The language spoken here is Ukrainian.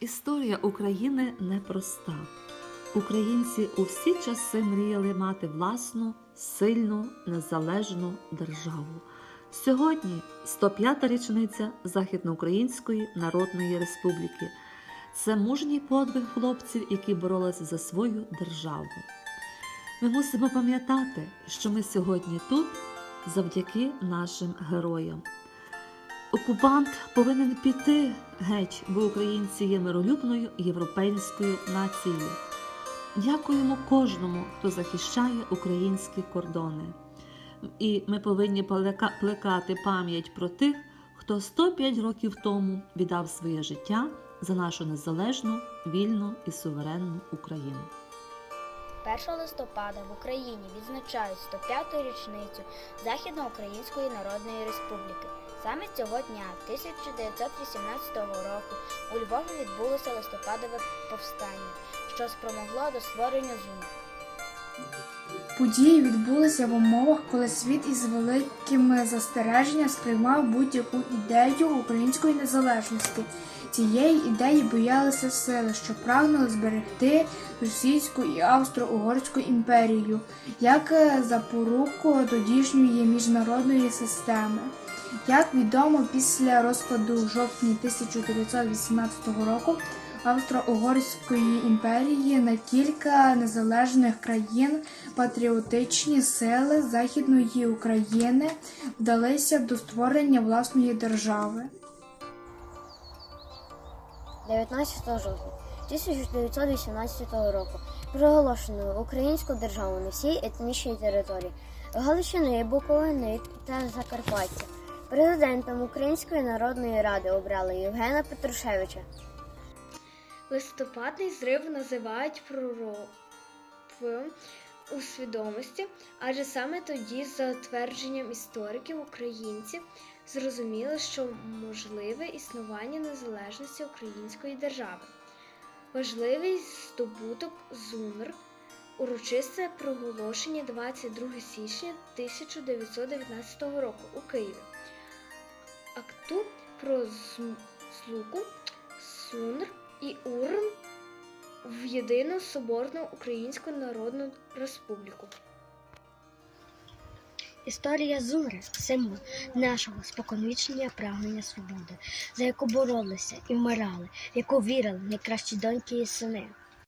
Історія України непроста. Українці у всі часи мріяли мати власну, сильну, незалежну державу. Сьогодні 105-та річниця Західноукраїнської Народної Республіки. Це мужній подвиг хлопців, які боролися за свою державу. Ми мусимо пам'ятати, що ми сьогодні тут завдяки нашим героям. Окупант повинен піти геть, бо українці є миролюбною європейською нацією. Дякуємо кожному, хто захищає українські кордони. І ми повинні плекати пам'ять про тих, хто 105 років тому віддав своє життя за нашу незалежну, вільну і суверенну Україну. 1 листопада в Україні відзначають 105-ту річницю Західноукраїнської Народної Республіки. Саме цього дня, 1918 року, у Львові відбулося листопадове повстання, що спромогло до створення ЗУН. Події відбулися в умовах, коли світ із великим застереженням сприймав будь-яку ідею української незалежності. Цієї ідеї боялися сили, що прагнули зберегти російську і австро-угорську імперію як е, запоруку тодішньої міжнародної системи. Як відомо, після розпаду в жовтні 1918 року Австро-Угорської імперії на кілька незалежних країн патріотичні сили Західної України вдалися до створення власної держави. 19 жовтня 1918 року проголошено українську державу на всій етнічній території Галичини, Буковини та Закарпаття. Президентом Української народної ради обрали Євгена Петрушевича. Листопадний зрив називають проривом у свідомості, адже саме тоді, за твердженням істориків українців, зрозуміло, що можливе існування незалежності української держави. Важливий здобуток ЗУНР урочисте проголошення 22 січня 1919 року у Києві. Про слуку, СУНР і УРН в єдину соборну Українську Народну Республіку. Історія Зури символ нашого споконвічення прагнення свободи, за яку боролися і вмирали, яку вірили найкращі доньки і сини.